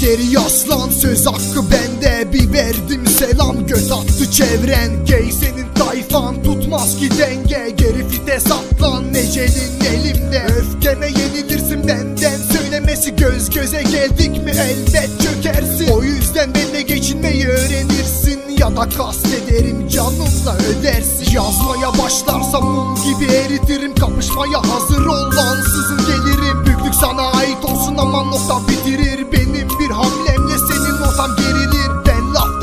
geri yaslan. Söz hakkı bende Bir verdim selam. Göt attı çevren Gay senin tayfan. Tutmaz ki denge Geri fite saplan ecelin elimde Öfkeme yenilirsin benden. Söylemesi göz göze geldik mi elbet çökersin. O yüzden benimle geçinmeyi öğrenirsin. Ya da kastederim canımla ödersin. Yazmaya başlarsam mum gibi eritirim. Kapışmaya hazır ol ansızın gelirim. Büyüklük sana ait olsun ama nokta bitirir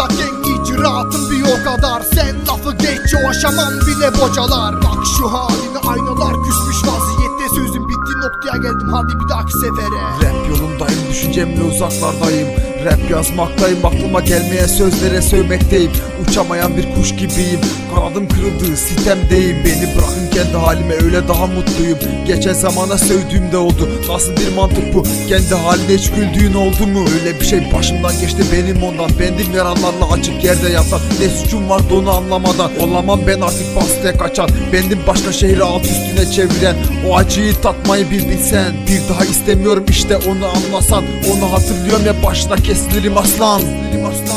Ben laftayken icraatım bir o kadar. Sen lafı geç o aşamam bile bocalar. Bak şu haline aynalar küsmüş vaziyette. Sözüm bitti noktaya geldim hadi bir dahaki sefere. Rap yolundayım düşüncemle uzaklardayım Rap yazmaktayım. Aklıma gelmeye sözlere sövmekteyim. Uçamayan bir kuş gibiyim. Kanadım kırıldı sitemdeyim. Beni bırakın kendi halime öyle daha mutluyum. Geçen zamana sövdüğümde oldu. Nasıl bir mantık bu? Kendi haline hiç güldüğün oldu mu? Öyle bir şey başımdan geçti benim ondan. Bendim yaranlarla açık yerde yatan. Ne suçum vardı onu anlamadan. Olamam ben artık bastaya kaçan. Bendim başka şehri alt üstüne çeviren. O acıyı tatmayı bir bilsen. Bir daha istemiyorum işte onu anlasan. Onu hatırlıyorum ya başına kesilirim aslan Kesilirim aslan